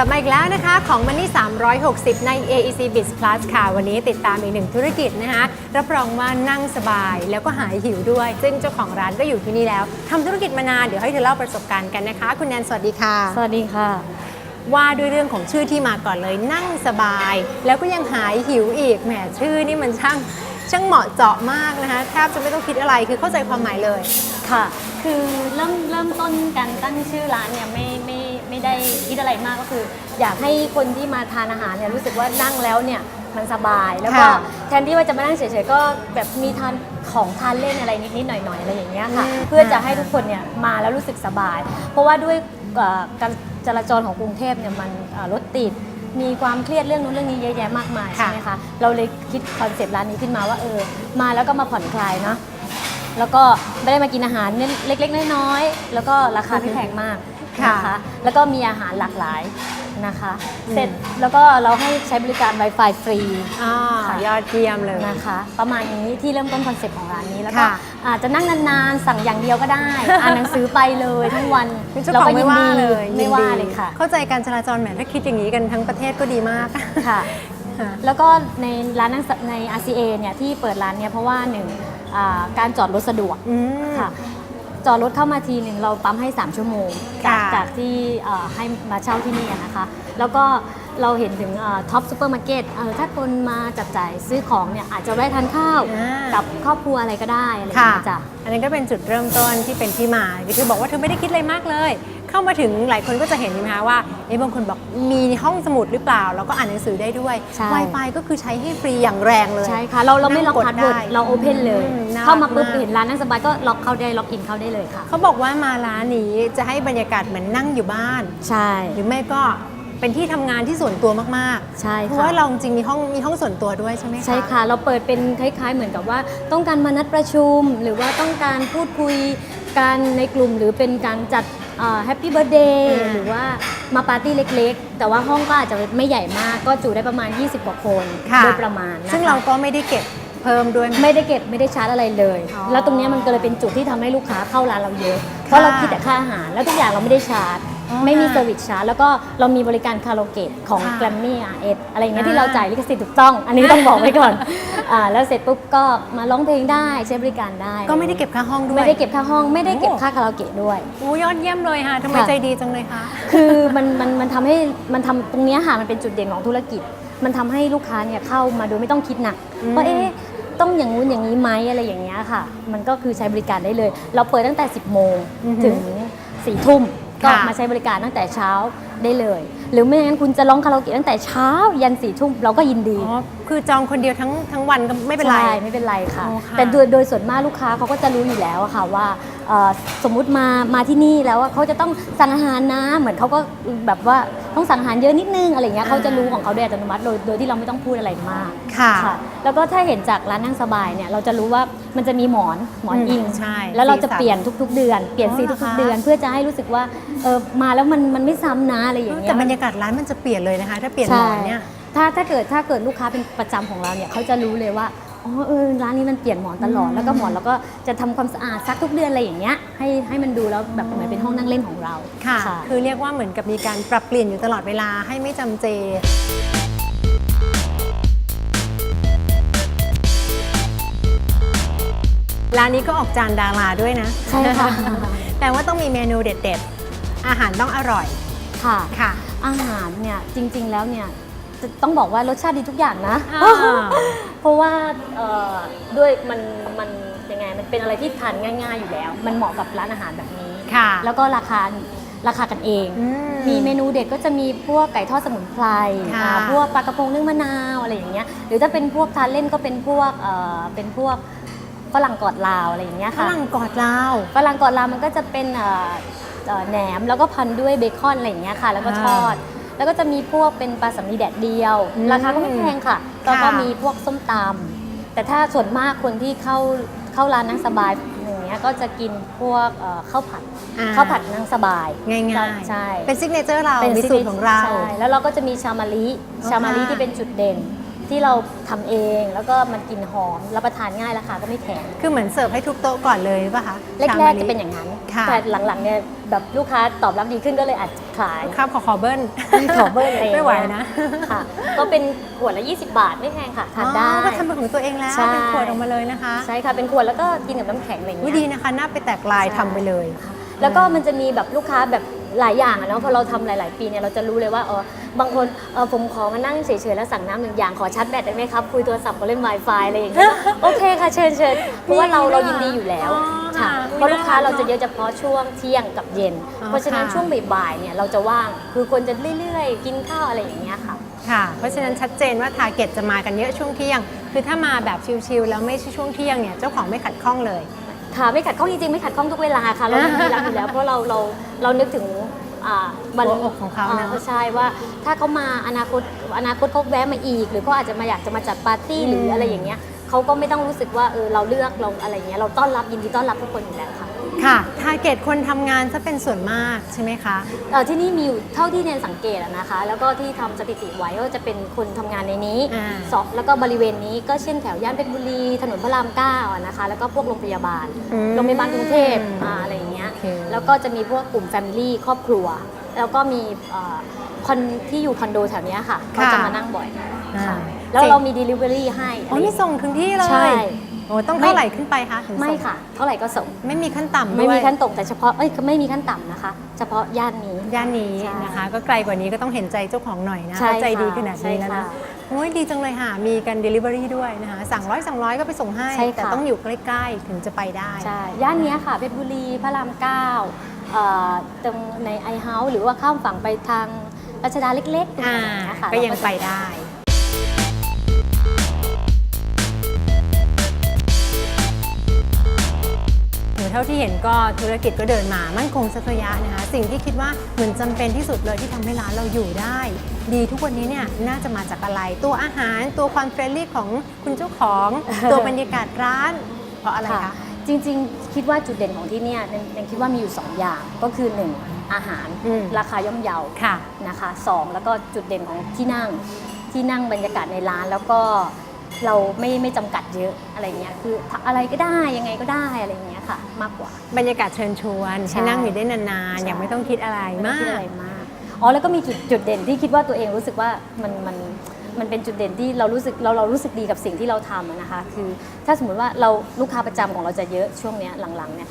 กลับมาอีกแล้วนะคะของ Money 360 ใน AEC Biz Plus ค่ะ วันนี้ติดตามอีกหนึ่งธุรกิจนะคะ รับรองว่านั่งสบายแล้วก็หายหิวด้วย ซึ่งเจ้าของร้านก็อยู่ที่นี่แล้วทำธุรกิจมานาน เดี๋ยวให้เธอเล่าประสบการณ์กันนะคะ คุณแนนสวัสดีค่ะ สวัสดีค่ะ ว่าด้วยเรื่องของชื่อที่มาก่อนเลยนั่งสบาย แล้วก็ยังหายหิวอีกแหมชื่อนี่มันช่างช่างเหมาะเจาะมากนะคะแทบจะไม่ต้องคิดอะไรคือเข้าใจความหมายเลยค่ะ คือเริ่มเริ่มต้นการตั้งชื่อร้านเนี่ยไม่ไม่ ไม่ได้คิดอะไรมากก็คือ อยากให้คนที่มาทานอาหารเนี่ยรู้สึกว่านั่งแล้วเนี่ยมันสบายแล้วก็ค่ะแทนที่ว่าจะมานั่งเฉยๆก็แบบมีทานของทานเล่นอะไรนิดๆหน่อยๆอะไรอย่างเงี้ยค่ะ อืม เพื่อจะให้ทุกคนเนี่ยมาแล้วรู้สึกสบาย เพราะว่าด้วยเอ่อการจราจรของกรุงเทพเนี่ยมันเอ่อรถติดมีความเครียดเรื่องนู้นเรื่องนี้เยอะแยะมากมายค่ะใช่ไหมคะเราเลยคิดคอนเซปต์ร้านนี้ขึ้นมาว่าเออมาแล้วก็มาผ่อนคลายเนาะ แล้วก็ไม่ได้มากินอาหารเล็กๆ น้อยๆ แล้วก็ราคาไม่แพงมากค่ะ นะคะแล้วก็มีอาหารหลากหลายนะคะอืมเสร็จแล้วก็เราให้ใช้บริการ Wi-Fi ฟรีอ่าค่ะยอดเยี่ยมเลยนะคะ ประมาณนี้ที่เริ่มต้นคอนเซ็ปต์ของร้านนี้แล้วก็ค่ะอาจจะนั่งนานๆ สั่งอย่างเดียวก็ได้ อ่านหนังสือไปเลยทั้งวันเจ้าของไม่ว่าเลยไม่ยินว่าดีเลยค่ะ เข้าใจการจราจรแหมถ้าคิดอย่างนี้กันทั้งประเทศก็ดีมาก ค่ะ ค่ะแล้วก็ในร้านหนังสือใน RCA เนี่ยที่เปิดร้านเนี่ยเพราะว่าหนึ่งอ่าการจอดรถสะดวกอืม ค่ะ จอดรถเข้ามาทีหนึ่งเราปั๊มให้ 3 ชั่วโมง จากค่ะจากที่เอ่อให้มาเช่าที่นี่อะนะคะ แล้วก็เราเห็นถึงท็อปซูเปอร์มาร์เก็ตถ้าคนมาจับจ่ายซื้อของเนี่ยอาจจะแวะทานข้าวอ่ากับครอบครัวอะไรก็ได้อะไรอย่างค่ะเงี้ยจ้ะอันนี้นก็เป็นจุดเริ่มต้นที่เป็นที่มาที่เธอบอกว่าเธอไม่ได้คิดอะไรมากเลย เข้ามาถึงหลายคนก็จะเห็นใช่ไหมคะว่าเอ๊ะบางคนบอกมีห้องสมุดหรือเปล่า แล้วก็อ่านหนังสือได้ด้วย ใช่ Wi-Fi ก็คือใช้ให้ฟรีอย่างแรงเลย ใช่ค่ะ เราเราไม่ล็อกนั่งกดพาสเวิร์ดได้เราโอเพนเลย อืมน่าเข้ามาปุ๊บรักมาก เห็นร้านนั่งสบายก็ล็อกเข้าได้ล็อกอินเข้าได้เลยค่ะ เขาบอกว่ามาร้านนี้จะให้บรรยากาศเหมือนนั่งอยู่บ้าน ใช่หรือไม่ก็เป็นที่ทำงานที่ส่วนตัวมากใช่ๆ เพค่ะราะว่าเราจริงๆมีห้องมีห้องส่วนตัวด้วยใช่ไหมคะ ใช่ค่ะ เราเปิดเป็นคล้าย ๆ เหมือนกับว่า ต้องการมานัดประชุม หรือว่าต้องการพูดคุยกันในกลุ่ม หรือเป็นการจัด แฮปปี้เบิร์ดเดย์อืมหรือว่ามาปาร์ตี้เล็กๆ แต่ว่าห้องก็อาจจะไม่ใหญ่มากก็จุได้ประมาณ 20กว่าคนค่ะโดยประมาณนะคะซึ่งเราก็ไม่ได้เก็บเพิ่มด้วย ไม่ได้เก็บไม่ได้ชาร์จอะไรเลยอ๋อแล้วตรงเนี้ยมันก็เลยเป็นจุดที่ทำให้ลูกค้าเข้าร้านเราเยอะเพราะเราคิดแต่ค่าอาหารแล้วทุกอย่างเราไม่ได้ชาร์จอ๋อ ไม่มีค่ะเซอร์วิสชาร์จแล้วก็เรามีบริการคาราโอเกะของค่ะแกรมมี่อาร์เอสอะไรอย่างเงี้ยที่อ่าเราจ่ายลิขสิทธิ์ถูกต้อง อันนี้ต้องบอกไว้ก่อนอ่าแล้วเสร็จปุ๊บก็มาร้องเพลงได้ใช้บริการได้ก็ไม่ได้เก็บค่าห้องด้วย ไม่ได้เก็บค่าห้องไม่ได้เก็บโอ้ค่าคาราโอเกะด้วย โอ้ยอดเยี่ยมเลยค่ะทำไมค่ะ ใจดีจังเลยคะ คือมันมันมันทำให้มันทำตรงเนี้ยค่ะมันเป็นจุดเด่นของธุรกิจ มันทำให้ลูกค้าเนี่ยเข้ามาโดยไม่ต้องคิดหนักอืม ว่าเอ๊ะต้องอย่างงู้นอย่างนี้ไหมอะไรอย่างเงี้ยค่ะ มันก็คือใช้บริการได้เลย เราเปิดตั้งแต่ 10 โมงถึง4ทุ่ม ก็มาใช้บริการตั้งแต่เช้า ได้เลย หรือไม่อย่างนั้นคุณจะร้องคาราโอเกะตั้งแต่เช้ายันสี่ทุ่มเราก็ยินดี อ๋อคือจองคนเดียวทั้งทั้งวันก็ไม่เป็นไร ใช่ไม่เป็นไรค่ะอ๋อค่ะแต่โดยโดยส่วนมากลูกค้าเขาก็จะรู้อยู่แล้วอะค่ะว่าเอ่อสมมุติมามาที่นี่แล้วอะเขาจะต้องสั่งอาหารนะเหมือนเขาก็แบบว่าต้องสั่งอาหารเยอะนิดนึงอะไรเงี้ยเขาจะรู้ของเขาโดยอัตโนมัติโดยโดยที่เราไม่ต้องพูดอะไรมากค่ะแล้วก็ถ้าเห็นจากร้านนั่งสบายเนี่ยเราจะรู้ว่ามันจะมีหมอนหมอนอืมอิงใช่แล้วเราจะสีสันเปลี่ยนทุกๆเดือน เปลี่ยนอ๋อสีเหรอทุกคะๆเดือนเพื่อจะให้รู้สึกว่าเออมาแล้วมันมันไม่ซ้ำนะอะไรอย่างเงี้แต่ยบรรยากาศร้านมันจะเปลี่ยนเลยนะคะ ถ้าเปลี่ยนหมใช่อนเนี่ยถ้าถ้าเกิดถ้าเกิดลูกค้าเป็นประจำของเราเนี่ยเขาจะรู้เลยว่าอ๋อเออร้านนี้มันเปลี่ยนหมอนตลอดอืมแล้วก็หมอนเราก็จะทำความสะอาดซักทุกเดือนอะไรอย่างเงี้ยให้ให้มันดูแล้วแบบเหมือนเป็นห้องนั่งเล่นของเราค่ะ คือเรียกว่าเหมือนกับมีการปรับเปลี่ยนอยู่ตลอดเวลาให้ไม่จำเจร้านนี้ก็ออกจานดาราด้วยนะ ใช่ค่ะ แต่ว่าต้องมีเมนูเด็ดๆ อาหารต้องอร่อย ค่ะค่ะ อาหารเนี่ยจริงๆแล้วเนี่ยจะต้องบอกว่ารสชาติดีทุกอย่างนะ อ่า เพราะว่าเอ่อด้วยมันมันยังไงมันเป็นอะไรที่ทานง่าย ๆอยู่แล้ว มันเหมาะกับร้านอาหารแบบนี้ ค่ะแล้วก็ราคาราคากันเอง อื มีเมนูเด็ดก็จะมีพวกไก่ทอดสมุนไพรค่ะอ่าพวกปลากระพงนึ่งมะนาวอะไรอย่างเงี้ย หรือถ้าเป็นพวกทานเล่นก็เป็นพวกเอ่อเป็นพวกฝรั่งกอดลาวอะไรอย่างเงี้ยฝค่ะ รั่งกอดลาว ฝรั่งกอดลาวมันก็จะเป็นเอ่อเอ่อ แหนมแล้วก็พันด้วยเบคอนอะไรอย่างเงี้ยค่ะ แล้วก็ทอด แล้วก็จะมีพวกเป็นปลาสำลีแดดเดียวอืมราคาก็ไม่แพงค่ะแล้วก็ค่ะมีพวกส้มตำแต่ถ้าส่วนมากคนที่เข้าเข้าร้านนั่งสบายอย่างเงี้ยก็จะกินพวกเอ่อข้าวผัดอ่ข้าวผัดนั่งสบาย ง่ายๆใช่เป็นซิกเนเจอร์เราเป็นมีสูตรของเราใช่แล้วเราก็จะมีชามาลิชามาลิค่ะที่เป็นจุดเด่นที่เราทำเองแล้วก็มันกลินหอมรับประทานง่ายราคาก็ไม่แพงคือเหมือนเสิร์ฟให้ทุกโต๊ะก่อนเลยหรือเปล่ะคะแรชากมาๆลิจะเป็นอย่างนั้นค่ะค่ะแต่หลังๆเนี่ย แบบลูกค้าตอบรับดีขึ้นก็เลยอาจขายครับขอขอเบิ้ลขอเบิ้ลเองไม่ไหวนะค่ะ ก็เป็นขวดละ 20 บาทไม่แพงค่ะทานได้อ๋อก็ทำเป็นของตัวเองแล้วใช่เป็นขวดออกมาเลยนะคะ ใช่ค่ะเป็นขวดแล้วก็กินกับน้ำแข็งอะไรอย่างวิเงี้ยดีนะคะหน้าไปแตกลายใช่ทำไปเลย แล้วก็มันจะมีแบบลูกค้าแบบหลายอย่างอะเนาะพอเราทำหลาย ๆ ปีเนี่ยเราจะรู้เลยว่าเออบางคนเออผมขอมานั่งเฉย ๆ แล้วสั่งน้ำหนึ่งอย่างขอชาร์จแบตได้ไหมครับ คุยโทรศัพท์ก็เล่น Wi-Fi อะไรอย่างเงี้ยโอเคค่ะเชิญเชิญเพราะว่าเรามีด้วยเรายินดีอยู่แล้วอ๋อ ค่ะค่ะเพราะลูกค้าเราจะเยอะเฉพาะช่วงเที่ยงกับเย็น อ๋อเพราะฉะนั้นค่ะ ช่วงบ่ายๆเนี่ยเราจะว่างคือคนจะเรื่อยๆ กินข้าวอะไรอย่างเงี้ยค่ะ ค่ะ เพราะฉะนั้นชัดเจนว่าทาร์เก็ตจะมากันเยอะช่วงเที่ยง คือถ้ามาแบบชิลๆแล้วไม่ใช่ช่วงเที่ยงเนี่ยเจ้าของไม่ขัดข้องเลย ค่ะไม่ขัดข้องจริงๆไม่ขัดข้องทุกเวลาค่ะเรายินดีรับอยู่แล้ว เพราะเราเราเรานึกถึงอ่าวันหัวอกของเขานะใช่ว่าถ้าเขามาอนาคตอนาคตเขาแวะมาอีก หรือเขาอาจจะมาอยากจะมาจัดปาร์ตี้หรืออะไรอย่างเงี้ย เขาก็ไม่ต้องรู้สึกว่าเออเราเลือกเราอะไรอย่างเงี้ยเราต้อนรับยินดีต้อนรับทุกคนอยู่แล้วค่ะค่ะทาร์เก็ตคนทำงานจะเป็นส่วนมากใช่ไหมคะ เอ่อที่นี่มีอยู่เท่าที่เนนสังเกตอะนะคะ แล้วก็ที่ทำสถิติไว้ก็จะเป็นคนทำงานในนี้อ่า สองแล้วก็บริเวณนี้ก็เช่นแถวย่านเพชรบุรีถนนพระรามเก้าอะนะคะ แล้วก็พวกโรงพยาบาล อืม โรงพยาบาลกรุงเทพอ่าอะไรอย่างเงี้ย โอเค แล้วก็จะมีพวกกลุ่มแฟมิลี่ครอบครัว แล้วก็มีเอ่อคอนที่อยู่คอนโดแถวเนี้ยค่ะ ก็จะมานั่งบ่อยอ่า ค่ะแล้วเรามี Delivery ให้อ๋อนี่ส่งถึงที่เลยใช่ โอ้ต้องเท่าไหร่ขึ้นไปคะถึงส่งไม่ค่ะ เท่าไหร่ก็ส่ง ไม่มีขั้นต่ำไม่มีด้วยขั้นตกแต่เฉพาะเอ้ยไม่มีขั้นต่ำนะคะ เฉพาะย่านนี้ ย่านนี้ใช่นะคะ ก็ไกลกว่านี้ก็ต้องเห็นใจเจ้าของหน่อยนะใช่เขาใจดีค่ะขนาดใช่นี้แล้วค่ะนะโอ้ยดีจังเลยค่ะ มีกัน Delivery ด้วยนะคะสั่งร้อยสั่งร้อยก็ไปส่งให้ใช่ค่ะแต่ต้องอยู่ใกล้ๆถึงจะไปได้ใช่ย่านเนี้ยค่ะเพชรบุรีพระรามเก้าเอ่อตรงในไอเฮาส์หรือว่าข้ามฝั่งไปทางรัชดาเล็กๆตรงอ่านี้ยค่ะก็ยังไปได้ ท่าที่เห็นก็ธุรกิจก็เดินมามั่นคงสักระยะนะคะ สิ่งที่คิดว่าเหมือนจำเป็นที่สุดเลยที่ทำให้ร้านเราอยู่ได้ ดีทุกวันนี้เนี่ยน่าจะมาจากอะไร ตัวอาหารตัวความเฟรนลี่ของคุณเจ้าของ ตัวบรรยากาศร้าน เพราะอะไรค่ะคะจริงๆ คิดว่าจุดเด่นของที่เนี่ยเนนคิดว่ามีอยู่ 2 อย่างก็คือ 1 อาหารอืมราคาย่อมเยาค่ะนะคะสองแล้วก็จุดเด่นของที่นั่งที่นั่งบรรยากาศในร้านแล้วก็ เราไม่ไม่จำกัดเยอะอะไรเงี้ยคืออะไรก็ได้ยังไงก็ได้อะไรเงี้ยค่ะ มากกว่า บรรยากาศเชิญชวนใช่ให้นั่งอยู่ได้นานๆอย่างไม่ต้องคิดอะไรไม่มาได้คิดก อะไรมากอ๋อแล้วก็มีจุดจุดเด่นที่คิดว่าตัวเองรู้สึกว่ามันมันมันเป็นจุดเด่นที่เรารู้สึกเราเรารู้สึกดีกับสิ่งที่เราทำอะนะคะ คือถ้าสมมติว่าเราลูกค้าประจำของเราจะเยอะช่วงเนี้ยหลังๆเนี่ย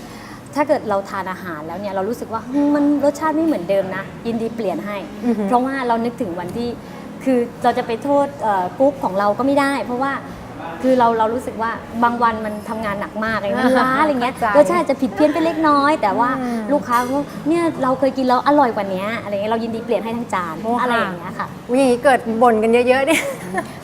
ถ้าเกิดเราทานอาหารแล้วเนี่ยเรารู้สึกว่าอืมมันรสชาติไม่เหมือนเดิมนะยินดีเปลี่ยนให้ อือหือเพราะว่าเรานึกถึงวันที่ คือเราจะไปโทษเอ่อกุ๊กของเราก็ไม่ได้ เพราะว่าคือเราเรารู้สึกว่าบางวันมันทำงานหนักมากอะไรเงี้ยมันล้าอะไรเงี้ยเข้าใจรสชาติจะผิดเพี้ยนไปเล็กน้อย แต่ว่าอืมลูกค้าก็เนี่ยเราเคยกินแล้วอร่อยกว่านี้อะไรเงี้ยเรายินดีเปลี่ยนให้ทั้งจานโอ้ค่ะอะไรอย่างเงี้ยค่ะอุ๊ยอย่างนี้เกิดบ่นกันเยอะๆเนี่ย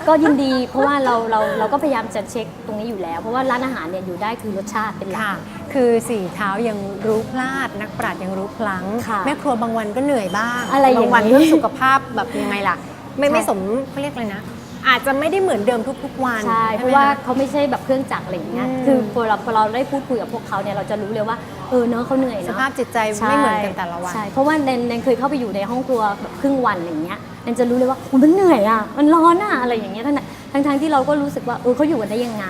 ก็ยินดีเพราะว่าเราเราเราก็พยายามจะเช็คตรงนี้อยู่แล้ว เพราะว่าร้านอาหารเนี่ยอยู่ได้คือรสชาติเป็นหลัค่ะกคือสี่เท้ายังรู้พลาดนักปราชญ์ยังรู้พลั้งค่ะแม่ครัวบางวันก็เหนื่อยบ้างอะไรอย่างนี้บางวันก็สุขภาพแบบยังไงล่ะ ไม่ใช่ไม่สมเขาเรียกอะไรนะ อาจจะไม่ได้เหมือนเดิมทุกๆวันใช่เพไหมราะว่าคะเขาไม่ใช่แบบเครื่องจักรอะไรอย่างเงี้ยอืมคือพอเราพอเราได้พูดคุยกับพวกเขาเนี่ยเราจะรู้เลยว่าเออเนาะเขาเหนื่อยสเนาะภาพจิตใจไม่เหมือนกันแต่ละวัน ใช่เพราะว่าแนนแนนเคยเข้าไปอยู่ในห้องครัวแบบครึ่งวันอย่างเงี้ยแนนจะรู้เลยว่าอุ๊ยมันเหนื่อยอะมันร้อนอะอะไรอย่างเงี้ยทั้งทั้ง ทงๆที่เราก็รู้สึกว่าเออเขาอยู่กันได้ยังไง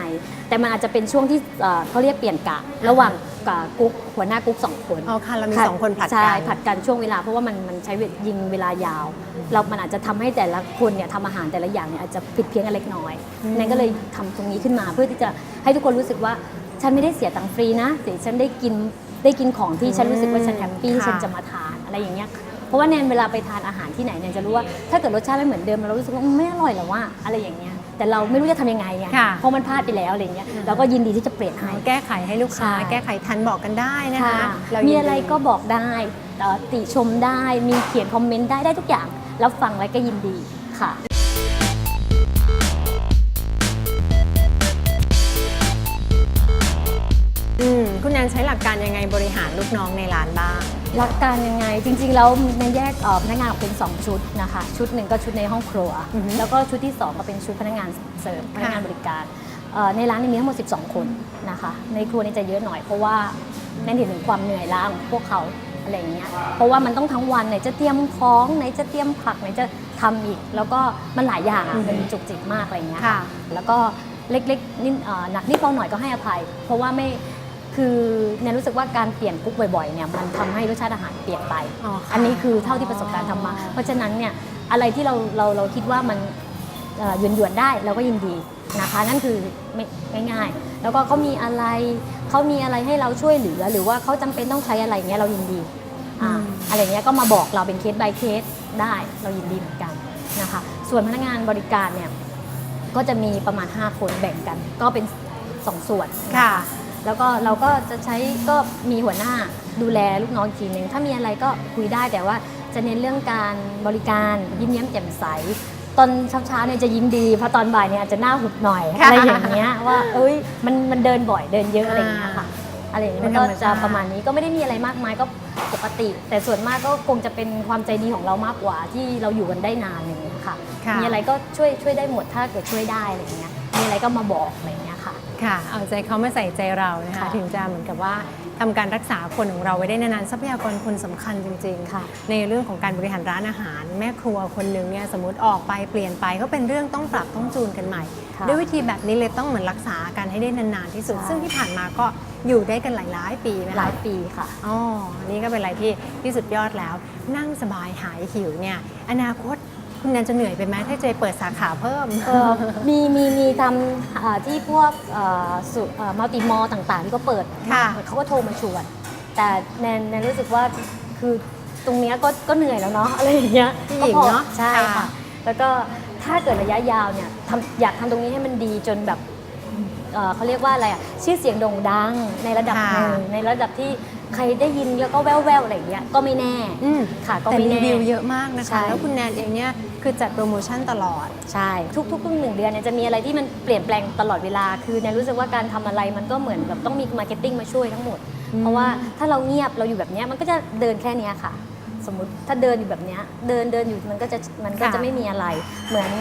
แต่มันอาจจะเป็นช่วงที่เอ่อเขาเรียกเปลี่ยนกะระหว่างกะกุ๊กหัวหน้ากุ๊กสองคนอ๋อค่ะเรามีผัดสองคนผลัดใช่กันผัดกันช่วงเวลาเพราะว่ามันมันใช้เวลายิงเวลายาว เรา มันอาจจะทำให้แต่ละคนเนี่ยทำอาหารแต่ละอย่างเนี่ยอาจจะผิดเพี้ยนกันเล็กน้อยอืมแนนก็เลยทำตรงนี้ขึ้นมาเพื่อที่จะให้ทุกคนรู้สึกว่าฉันไม่ได้เสียตังค์ฟรีนะแต่ฉันได้กินได้กินของที่ฉันรู้สึกว่าฉันแฮปปี้ค่ะ ฉันจะมาทานอะไรอย่างเงี้ยเพราะว่าแนนเวลาไปทานอาหารที่ไหนแนนจะรู้ว่าถ้าเกิดรสชาติไม่เหมือนเดิมเรารู้สึกว่าอืมไม่อร่อยหรอว่าอะไรอย่างเงี้ย แต่เราไม่รู้จะทำยังไงไงค่ะ เพราะมันพลาดไปแล้วอะไรเงี้ยเราก็ยินดีที่จะเปลี่ยนให้ แก้ไขให้ลูกค้า ใช่ แก้ไขทันบอกกันได้นะคะค่ะเรามียินดี อะไรก็บอกได้เอ่อติชมได้ มีเขียนคอมเมนต์ได้ได้ทุกอย่าง รับฟังแล้วก็ยินดีค่ะ อืมคุณแนนใช้หลักการยังไงบริหารลูกน้องในร้านบ้าง หลักการยังไงจริงๆแล้วมันแยกเอ่อพนักงานออกเป็น 2 ชุดนะคะ ชุดหนึ่งก็ชุดในห้องครัวอือฮึแล้วก็ชุดที่ 2 ก็เป็นชุดพนักงานเสิร์ฟพนักงานบริการเอ่อในร้านนี้มีทั้งหมด 12 คนนะคะ ในครัวนี่จะเยอะหน่อยเพราะว่าแน่นเห็นถึงความเหนื่อยล้าของพวกเขาอะไรอย่างเงี้ย เพราะว่ามันต้องทั้งวันไหนจะเตรียมของไหนจะเตรียมผักไหนจะทำอีก แล้วก็มันหลายอย่างอะอือฮึมันจุกจิกมากอะไรอย่างเงี้ยค่ะแล้วก็เล็กๆนิดเอ่อหนักนิดเบาหน่อยก็ให้อภัย เพราะว่าไม่ คือแนนรู้สึกว่าการเปลี่ยนกุ๊กบ่อยๆเนี่ยมันทำให้รสชาติอาหารเปลี่ยนไปอ๋อค่ะอันนี้คือเท่าที่ประสบการณ์ทำมา เพราะฉะนั้นเนี่ยอะไรที่เราเราเราคิดว่ามันเอ่อหยวนหยวนๆได้เราก็ยินดีนะคะนั่นคือไม่ง่ายๆแล้วก็เขามีอะไรเขามีอะไรให้เราช่วยเหลือ หรือว่าเขาจำเป็นต้องใช้อะไรอย่างเงี้ยเรายินดีอ่าอืมอะไรเงี้ยก็มาบอกเราเป็นเคส by เคสได้เรายินดีเหมือนกันนะคะส่วนพนักงานบริการเนี่ยก็จะมีประมาณ 5 คนแบ่งกัน ก็เป็น 2 ส่วนนค่ะ แล้วก็เราก็จะใช้ก็มีหัวหน้าดูแลลูกน้องอีกทีหนึ่งถ้ามีอะไรก็คุยได้แต่ว่าจะเน้นเรื่องการบริการยิ้มแย้มแจ่มใส ตอนเช้าๆเนี่ยจะยิ้มดีพอตอนบ่ายเนี่ยอาจจะหน้าหุบหน่อยค่ะอะไรอย่างเงี้ยว่าเอ้ยมันมันเดินบ่อยเดินเยอะอะไรอย่างเงี้ยค่ะอะไรอย่างเงี้ยเป็มันนธรก็รมจะชาติประมาณนี้ก็ไม่ได้มีอะไรมากมายก็ปกติ แต่ส่วนมากก็คงจะเป็นความใจดีของเรามากกว่าที่เราอยู่กันได้นานอย่างเงี้ยค่ะค่ะมีอะไรก็ช่วยช่วยได้หมดถ้าเกิดช่วยได้อะไรอย่างเงี้ยมีอะไรก็มาบอกอะไรอย่างเงี้ย ค่ะค่ะ เอาใจเขามาใส่ใจเรานะคะค่ะถึงจะเหมือนกับว่าทำการรักษาคนของเราไว้ได้นานๆทรัพยากรคนสำคัญจริงค่ะๆในเรื่องของการบริหารร้านอาหาร แม่ครัวคนหนึ่งเนี่ยสมมติออกไปเปลี่ยนไปก็เป็นเรื่องต้องปรับต้องจูนกันใหม่ ค่ะ ด้วยวิธีแบบนี้เลยต้องเหมือนรักษากันให้ได้นานๆที่สุด ใช่ ซึ่งที่ผ่านมาก็อยู่ได้กันหลายๆปีไหมหลาคะยปีค่ะ อ๋ออันนี่ก็เป็นอะไรที่ที่สุดยอดแล้ว นั่งสบายหายหิวเนี่ย อนาคต คุณแนนจะเหนื่อยไปไหมถ้าเจเปิดสาขาเพิ่ม เอ่อมีมีมีทำอ่าที่พวกมัลติมอลต่างๆ ที่เขาเปิดค่ะ เขาก็โทรมาชวน แต่แนนแนนรู้สึกว่าคือตรงเนี้ยก็ก็เหนื่อยแล้วเนาะอะไรอย่างเงี้ยผู้หญิงก็พอเนาะใช่ค่ะ ค่ะ แล้วก็ถ้าเกิดระยะยาวเนี่ยทำอยากทำตรงนี้ให้มันดีจนแบบเอ่อเขาเรียกว่าอะไรอะชื่อเสียงโด่งดังในระดับหนึ่งในระดับที่ ใครได้ยินแล้วก็แว่วๆอะไรอย่างเงี้ยก็ไม่แน่อืม ค่ะก็แต่ไม่รีแน่ วิวเยอะมากนะใช่ คะ แล้วคุณแนนเองเนี่ยคือจัดโปรโมชั่นตลอด ใช่ทุกๆหนึ่งเดือนเนี่ยจะมีอะไรที่มันเปลี่ยนแปลงตลอดเวลา คือแนนรู้สึกว่าการทำอะไรมันก็เหมือนแบบต้องมีมาร์เก็ตติ้งมาช่วยทั้งหมด อืม เพราะว่าถ้าเราเงียบเราอยู่แบบเนี้ยมันก็จะเดินแค่เนี้ยค่ะ สมมติถ้าเดินอยู่แบบเนี้ยเดินเดินอยู่มันก็จะมันก็จะไม่มีอะไร เหมือน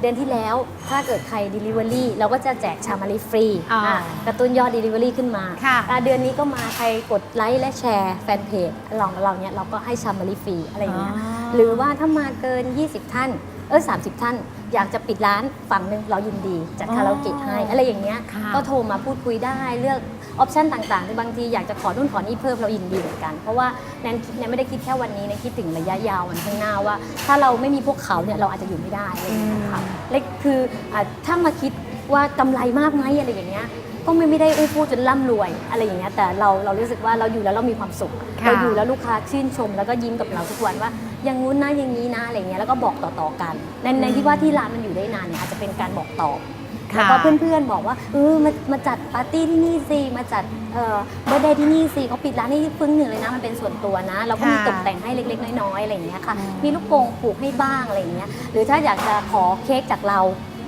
เดือนที่แล้วถ้าเกิดใคร Delivery เราก็จะแจกชามารีฟรีอ่าอะกระตุ้นยอด Delivery ขึ้นมาค่ะ อะ เดือนนี้ก็มาใครกดไลค์และแชร์แฟนเพจเราเราเนี้ยเราก็ให้ชามารีฟรีอะไรอย่างเงี้ย หรือว่าถ้ามาเกิน 20 ท่าน เออ30 ท่าน อยากจะปิดร้านฝั่งหนึ่งเรายินดีจัดอ๋อคาราโอเกะให้ อะไรอย่างเงี้ย ค่ะก็โทรมาพูดคุยได้เลือก ออปชันต่างๆในบางทีอยากจะขอนู่นขอนี่เพิ่มเรายินดีเหมือนกัน เพราะว่าแนนคิดแนนไม่ได้คิดแค่วันนี้แนนคิดถึงระยะยาววันข้างหน้าว่า ถ้าเราไม่มีพวกเขาเนี่ยเราอาจจะอยู่ไม่ได้อะไรอย่างเงี้ยค่ะเล็กคืออะถ้ามาคิดว่ากำไรมากไหมอะไรอย่างเงี้ยก็ไม่ไม่ได้อุ้ยพูดจนร่ำรวยอะไรอย่างเงี้ยแต่เราเรารู้สึกว่าเราอยู่แล้วเรามีความสุขค่ะเราอยู่แล้วลูกค้าชื่นชม แล้วก็ยิ้มกับเราทุกวันว่าอย่างงู้นนะอย่างนี้นะอะไรเงี้ยแล้วก็บอกต่อๆกันในในที่ว่าที่ร้านมันอยู่ได้นานเนี่ยอาจจะเป็นการบอกต่อค่ะ แล้วก็เพื่อนๆบอกว่าเออมามาจัดปาร์ตี้ที่นี่สิมาจัดเอ่อเบอร์เดย์ที่นี่สิเขาปิดร้านนี่ปึ้งหนึ่งเลยนะมันเป็นส่วนตัวนะเราก็มีค่ะ ตกแต่งให้เล็กๆ น้อยๆอะไรอย่างเงี้ยค่ะอืมมีลูกโป่งปลูกให้บ้างอะไรอย่างเงี้ยหรือถ้าอยากจะขอเค้กจากเรา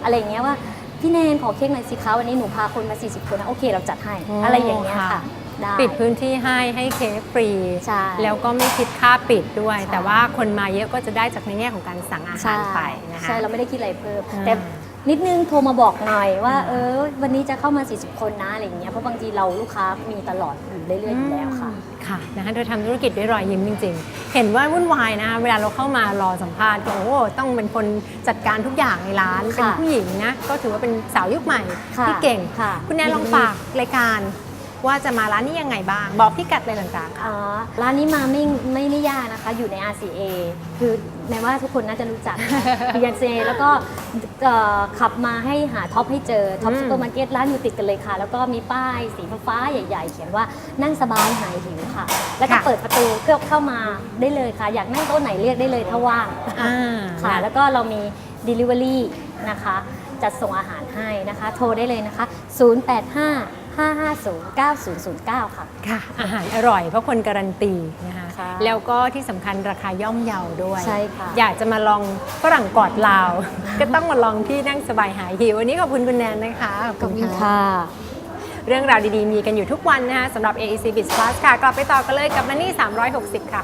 อะไรอย่างเงี้ยว่าพี่แนนขอเค้กหน่อยสิคะวันนี้หนูพาคนมา 40 คนนะโอเค เราจัดให้อ๋อออะไรอย่างเงี้ยค่ะค่ะได้ ปิดพื้นที่ให้ให้เค้กฟรี ใช่แล้วก็ไม่คิดค่าปิดด้วย ใช่ แต่ว่าคนมาเยอะก็จะได้จากในแง่ของการสั่งอาหารไปนะคะ ใช่เราไม่ได้คิดอะไรเพิ่ม อ่าแต่ นิดนึงโทรมาบอกหน่อยว่า เออ วันนี้จะเข้ามา 40 คนนะอะไรอย่างเงี้ยเพราะบางทีเราลูกค้ามีตลอดอยู่เรื่อยๆอยู่แล้วค่ะ ค่ะนะคะเธอทำธุรกิจด้วยรอยยิ้มจริง ๆ เห็นว่าวุ่นวายนะเวลาเราเข้ามารอสัมภาษณ์ก็โอ้โหต้องเป็นคนจัดการทุกอย่างในร้านเป็นค่ะผู้หญิงนะก็ถือว่าเป็นสาวยุคใหม่ค่ะที่เก่งค่ะคุณแนนลองฝากรายการว่าจะมาร้านนี้ยังไงบ้าง บอกพี่กัดอะไรต่างๆค่ะอ๋อร้านนี้มาไม่ไม่ไม่ยากนะคะ อยู่ใน RCA คือ แม้ว่าทุกคนน่าจะรู้จักอยู่ RCA แล้วก็เอ่อขับมาให้หาท็อปให้เจอท็อปอืมซูเปอร์มาร์เก็ตร้านอยู่ติดกันเลยค่ะ แล้วก็มีป้ายสีฟ้าๆใหญ่ ๆ เขียนว่านั่งสบายหายหิวค่ะ แล้วก็เปิดประตูเพื่อเข้ามาได้เลยค่ะ อยากนั่งโต๊ะไหนเรียกได้เลยถ้าว่าง อ่าค่ะนะแล้วก็เรามี Delivery นะคะ จัดส่งอาหารให้นะคะ โทรได้เลยนะคะ 085 550 9009 ค่ะ ค่ะ อาหารอร่อยเพราะคนการันตีนะคะค่ะแล้วก็ที่สำคัญราคาย่อมเยาด้วย ใช่ค่ะอยากจะมาลองฝรั่งกอดลาว ก็ต้องมาลองที่นั่งสบายหายหิววันนี้ขอบคุณคุณแนนนะคะขอบคุณค่ะ เรื่องราวดีๆ มีกันอยู่ทุกวันนะคะสำหรับ AEC Biz Plus ค่ะ กลับไปต่อกันเลยกับ Money 360 ค่ะ